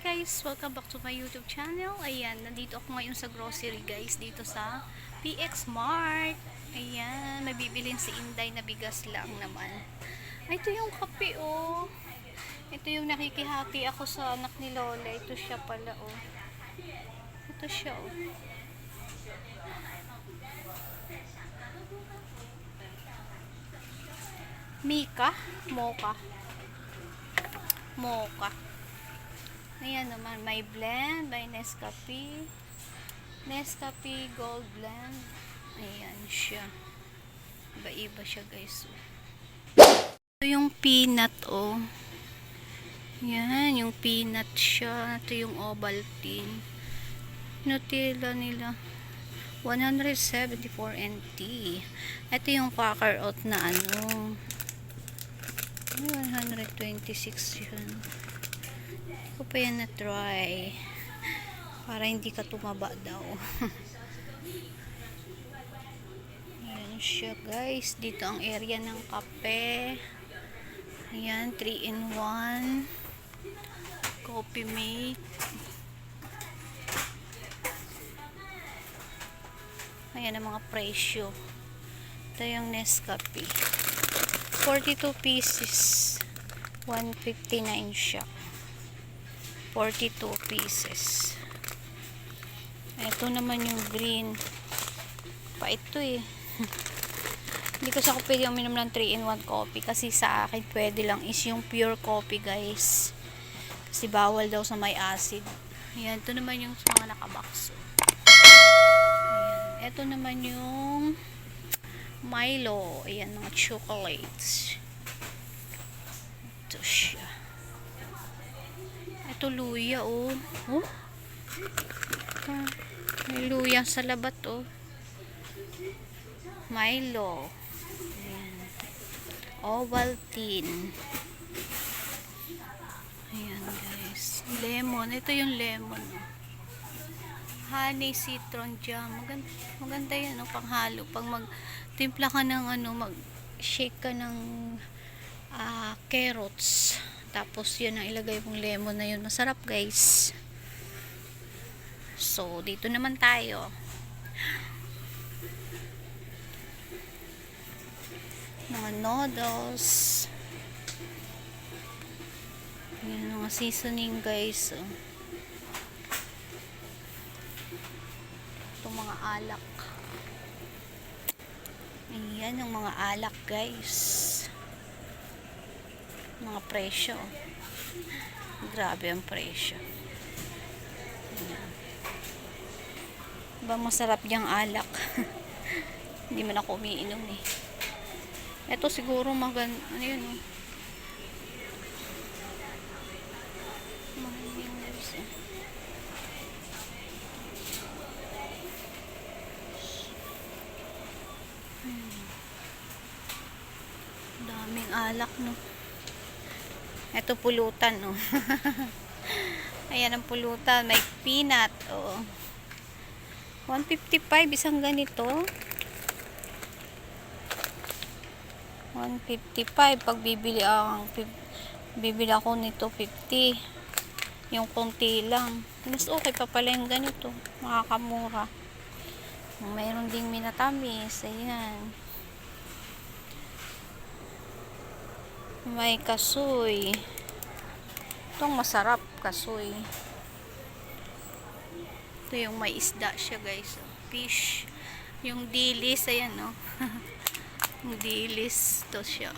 guys, welcome back to my YouTube channel. Ayan, nandito ako ngayon sa grocery guys, dito sa PX Mart. Ayan, may bibilin si Inday na bigas lang naman. Ay, ito yung kape oh. Ito yung nakikihati ako sa anak ni Lola. Ito siya pala oh. Ito siya oh. Mika? Mocha? Mocha. Ayan naman, may blend by Nescafe. Nescafe Gold Blend. Ayan siya. Iba-iba siya guys. oh. Ito yung peanut oh. Yan, yung peanut siya. Ito yung Ovaltine. Nutella nila. 174 NT. Ito yung Quaker Oat na ano. Ay, 126 yun. Ko pa yan na-try. Para hindi ka tumaba daw. Ayan siya guys. Dito ang area ng kape. Ayan, 3 in 1. Coffee mate. Ayan ang mga presyo. Ito yung Nescafe. 42 pieces. 159 siya. 42 pieces. Ito naman yung green. Pa ito eh. Hindi ko sa pwede uminom ng 3 in 1 coffee kasi sa akin pwede lang is yung pure coffee guys. Kasi bawal daw sa may acid. Ayan, ito naman yung mga nakabakso. Ayan. Ito naman yung Milo. Ayan, mga chocolates. Ito siya. Luya, oh. Oh? Ah, May luya sa labat, oh. Milo. Ayan. Ovaltine. Ayan, guys. Lemon. Ito yung lemon, oh. Honey citron jam. Maganda, maganda yan, oh, panghalo. Pag magtimpla ka ng ano, mag shake ka ng ah, carrots. Tapos yun ang ilagay mong lemon na yun. Masarap guys. So, dito naman tayo. Mga noodles. Yan, mga seasoning guys. Oh. Mga alak. Ayan yung mga alak guys. Mga presyo. Grabe ang presyo. Ba masarap yung alak. Hindi man ako umiinom eh. Ito siguro magan ano yun oh. Eh. Daming alak, no. Ito pulutan, no. Ayan ang pulutan. May peanut, oh. 155 isang ganito. 155 pag bibili ang bibili ako nito 50 yung konti lang mas okay pa pala yung ganito makakamura mayroon ding minatamis ayan may kasoy itong masarap kasoy ito yung may isda siya guys fish yung dilis ayan no yung dilis to siya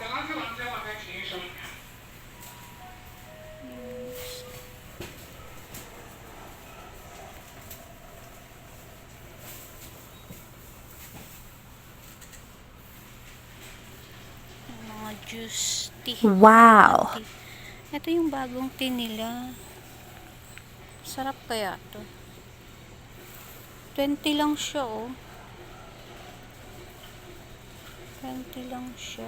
刚刚看完这话该请医生。 Juice tea Wow. ito yung bagong tea nila. Sarap kaya to. 20 lang siya oh. 20 lang siya.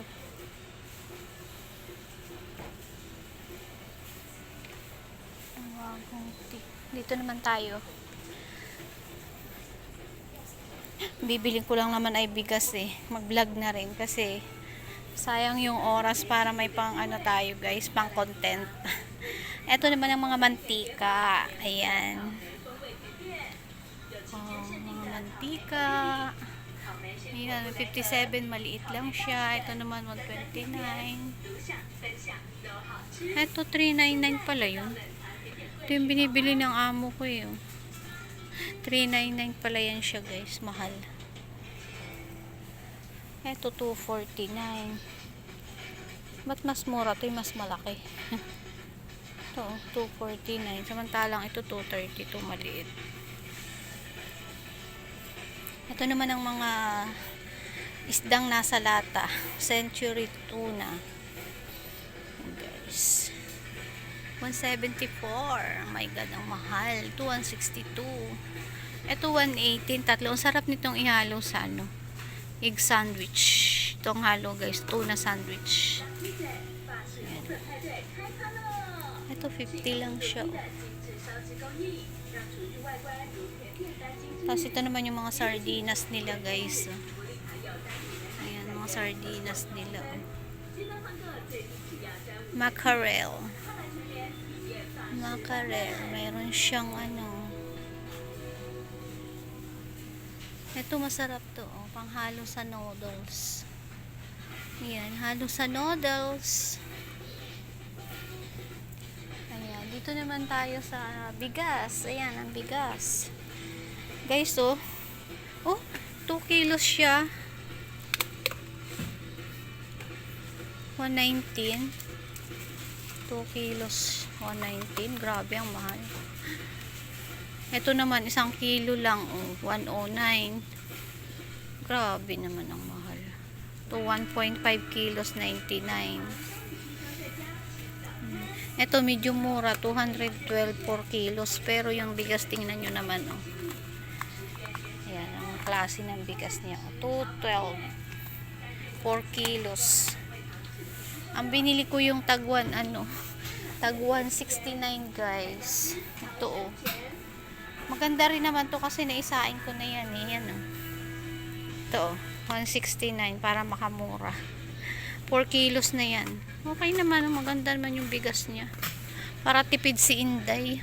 Bagong tea dito naman tayo. Bibiling ko lang naman ay bigas eh. Mag vlog na rin kasi Sayang yung oras para may pang ano tayo guys, pang content. Ito naman ang mga mantika. Ayan. Oh, mga mantika. Ayan, 57, maliit lang siya. Ito naman 129. Ito 399 pala yun. Ito yung binibili ng amo ko eh. oh. 399 pala yan siya guys, mahal. Ito 249. Ba't mas mura? Ito mas malaki. ito, oh, 249. Samantalang ito 232, maliit. Ito naman ang mga isdang nasa lata. Century tuna. Guys. 174. Oh my God, ang mahal. Ito 162. Ito 118. Tatlo. Ang sarap nitong ihalo sa ano. Egg sandwich. Itong halo guys. Tuna sandwich. Ito 50 lang siya. oh. Tapos ito naman yung mga sardinas nila guys. Ayan, mga sardinas nila. Mackerel. Mackerel. Mayroon siyang ano. Ito masarap to. Oh, panghalo sa noodles. Ayan, halo sa noodles. Ayan, dito naman tayo sa bigas. Ayan, ang bigas. Guys, oh. Oh, 2 kilos siya. 119. 2 kilos. 119. Grabe, ang mahal. Ito naman, isang kilo lang. Oh, 109. Grabe naman ang mahal. To 1.5 kilos, 99. Hmm. Ito medyo mura, 212 4 kilos. Pero yung bigas, tingnan nyo naman, oh. Ayan, ang klase ng bigas niya. oh. 212 4 kilos. Ang binili ko yung tagwan, ano, tagwan 69 guys. Ito, oh. Maganda rin naman to kasi naisain ko na yan, eh. Yan, oh. Ito, oh. 169 para makamura. 4 kilos na yan. Okay naman, maganda naman yung bigas niya. Para tipid si Inday.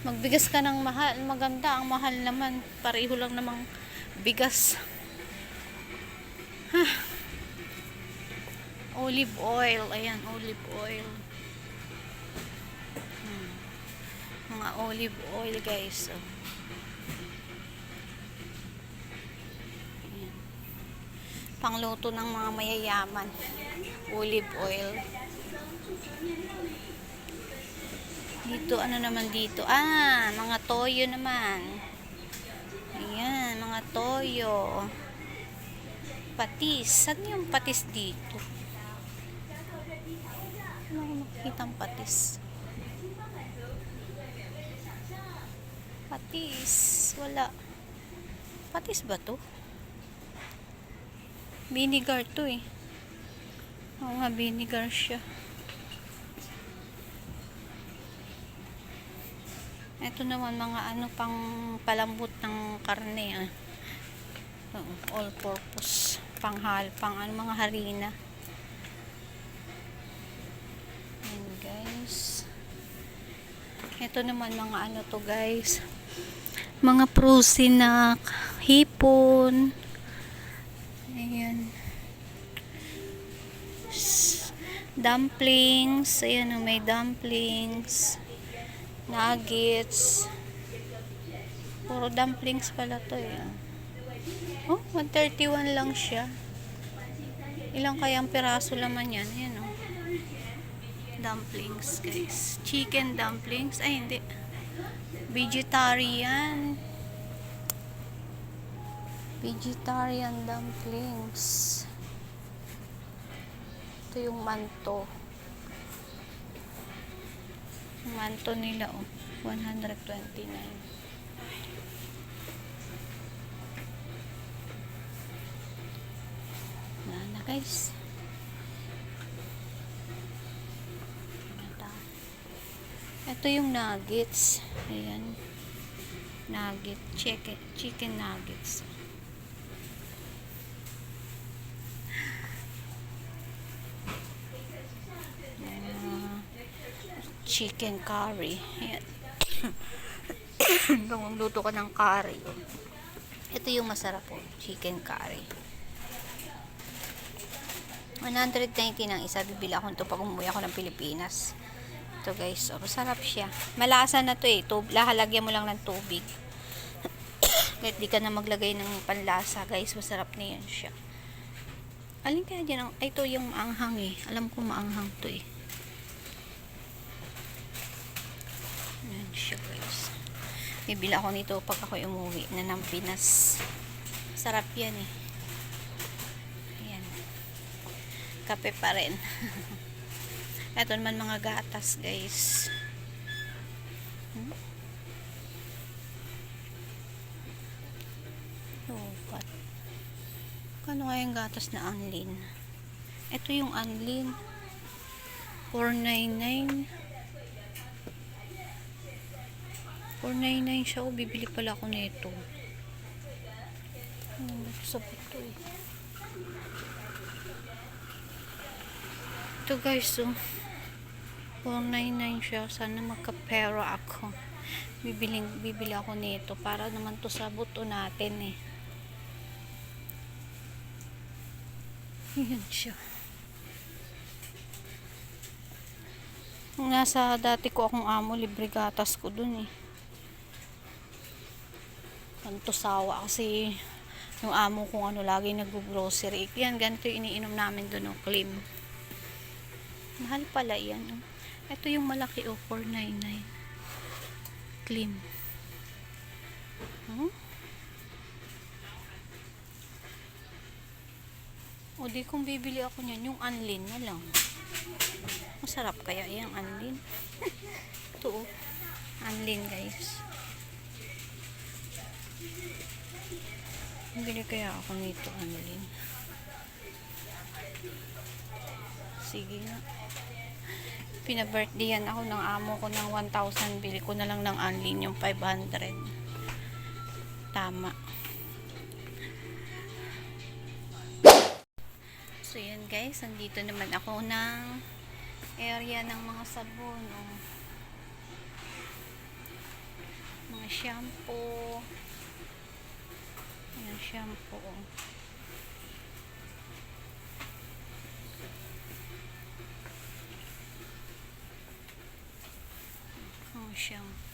Magbigas ka ng mahal, maganda. Ang mahal naman. Pareho lang namang bigas. Olive oil. Ayan, olive oil. Mga olive oil, guys. Oh. Ayan. Pangluto ng mga mayayaman. Olive oil. Dito, ano naman dito? Ah, mga toyo naman. Ayan, mga toyo. Patis. Saan yung patis dito? Ano makikita patis? Patis. Wala. Patis ba to? Vinegar to eh. Oo nga, vinegar siya. Ito naman mga ano pang palambot ng karne ah. All purpose panghal pang ano mga harina. Ayan guys. Ito naman mga ano to guys. Mga frozen na hipon. Ayan. Dumplings. Ayan oh, may dumplings nuggets. Puro dumplings pala to eh. Oh, 131 lang siya. Ilang kayang piraso laman yan? Ayan oh. Dumplings, guys. Chicken dumplings. Ay, hindi. Vegetarian. Vegetarian dumplings. Ito yung manto. Manto nila, oh. 129. Wala na, guys. Ito yung nuggets. Ayan. Nugget. Chicken, chicken nuggets. Uh, chicken curry. Ayan. Kung luto ka ng curry. Ito yung masarap po. Chicken curry. 190 ng isa. Bibila ko ito pag umuwi ako ng Pilipinas. Ito guys. Oh, masarap siya. Malasa na to eh. Tub lahalagyan mo lang ng tubig. Kahit di ka na maglagay ng panlasa guys. Masarap na yan siya. Alin kaya dyan ang, ito yung maanghang eh. Alam ko maanghang to eh. Yan siya guys. Bibili ako nito pag ako umuwi na ng Pinas. Sarap yan eh. Ayan. Kape pa rin. Ito naman mga gatas guys. Hmm? Lobat. Kano nga yung gatas na anlin? Ito yung anlin. 499. 499 siya. O, bibili pala ako nito. Hmm, sa buto eh. Ito guys, oh. 499 siya. Sana magkapera ako. Bibili, bibili ako nito para naman to sa buto natin eh. Yan siya. Nasa dati ko akong amo, libre gatas ko dun eh. Pantusawa kasi yung amo kong ano, lagi nag-grocery. Yan, ganito iniinom namin dun, oh, Klim. Mahal pala yan. Ito yung malaki, oh, 499. Klim. Hmm? O di kung bibili ako niyan, yung anlin na lang. Masarap kaya yung anlin. Ito oh. Anlin guys. Bili kaya ako nito anlin. Sige nga. Pina-birthdayan ako ng amo ko ng 1,000. Bili ko na lang ng anlin yung 500. Tama. So, yan guys. Andito naman ako ng area ng mga sabon. Oh. Mga shampoo. Ayan, shampoo. Oh. shampoo.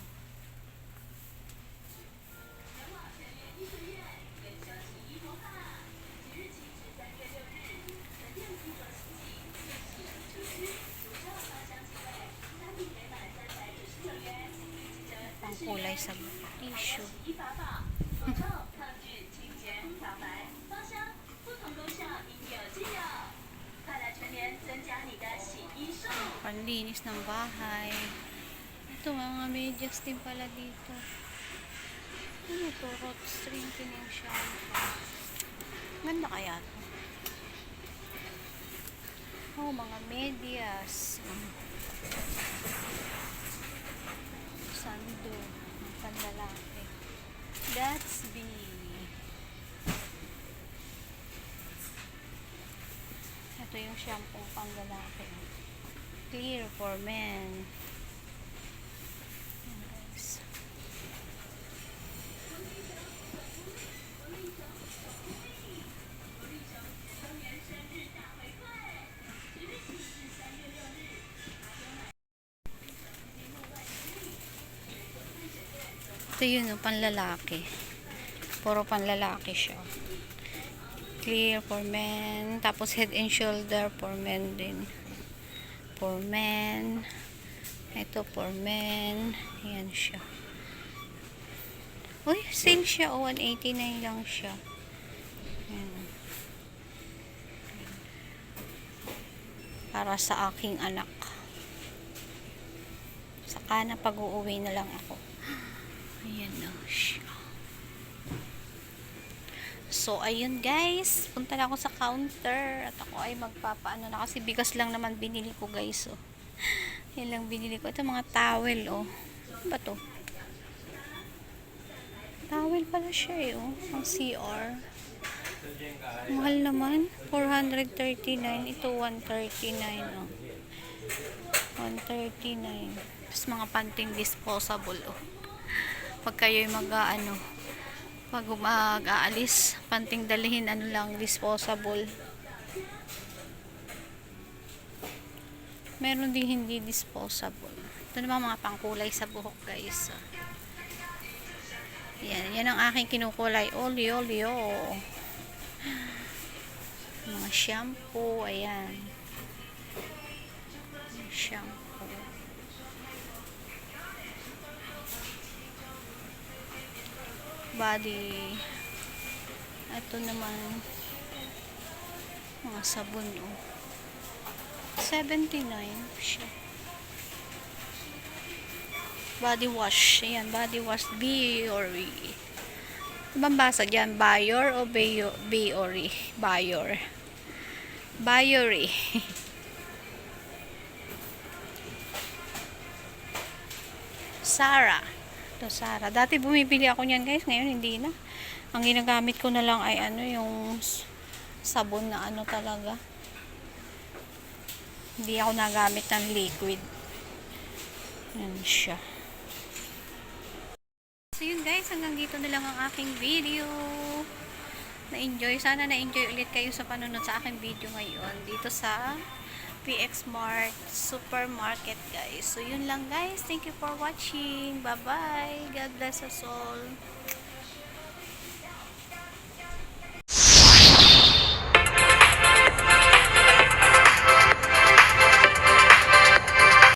Pangkulay sa tissue. Panlinis ng bahay. Ito, mga medyas din pala dito. Ano to? Rot strengthening shampoo. Ganda kaya to? Oh, mga medyas. Sando. Panlalaki. That's B. Ito yung shampoo pang lalaki. Clear for men. Yun, oh, panlalaki. Puro panlalaki siya. Clear for men. Tapos head and shoulder for men din for men. Ito for men. Ayan siya. Uy, sale siya. O, 189 lang siya. Ayan. Para sa aking anak. Saka na pag-uuwi na lang ako. Ayan na siya. So, ayun guys. Punta na ako sa counter. At ako ay magpapaano na. Kasi bigas lang naman binili ko guys. Oh. Yan lang binili ko. Ito mga towel. Oh. Ba to? Towel pala siya eh. Oh. Ang CR. Mahal naman. 439. Ito 139. Oh. 139. Tapos mga panting disposable, oh. Pag kayo'y mag, ah, pag mag-aalis, panting dalhin, ano lang, disposable. Meron din hindi disposable. Ito naman mga pangkulay sa buhok, guys. oh. Yan, yan ang aking kinukulay. Oli, oh. Mga shampoo, ayan. Shampoo. Body. Ito naman. Mga sabon, oh. 79 siya. Body wash. Ayan, body wash. Biore. Ibang basa dyan? Bayor o Bayo, Biore? Bayor. Biore. Sara. Ito, Sara. Dati bumibili ako niyan, guys. Ngayon, hindi na. Ang ginagamit ko na lang ay ano, yung sabon na ano talaga. Hindi ako nagamit ng liquid. Yan siya. So yun guys, hanggang dito na lang ang aking video. Na-enjoy. Sana na-enjoy ulit kayo sa panunod sa aking video ngayon. Dito sa PX Mart Supermarket guys. So yun lang guys. Thank you for watching. Bye bye. God bless us all.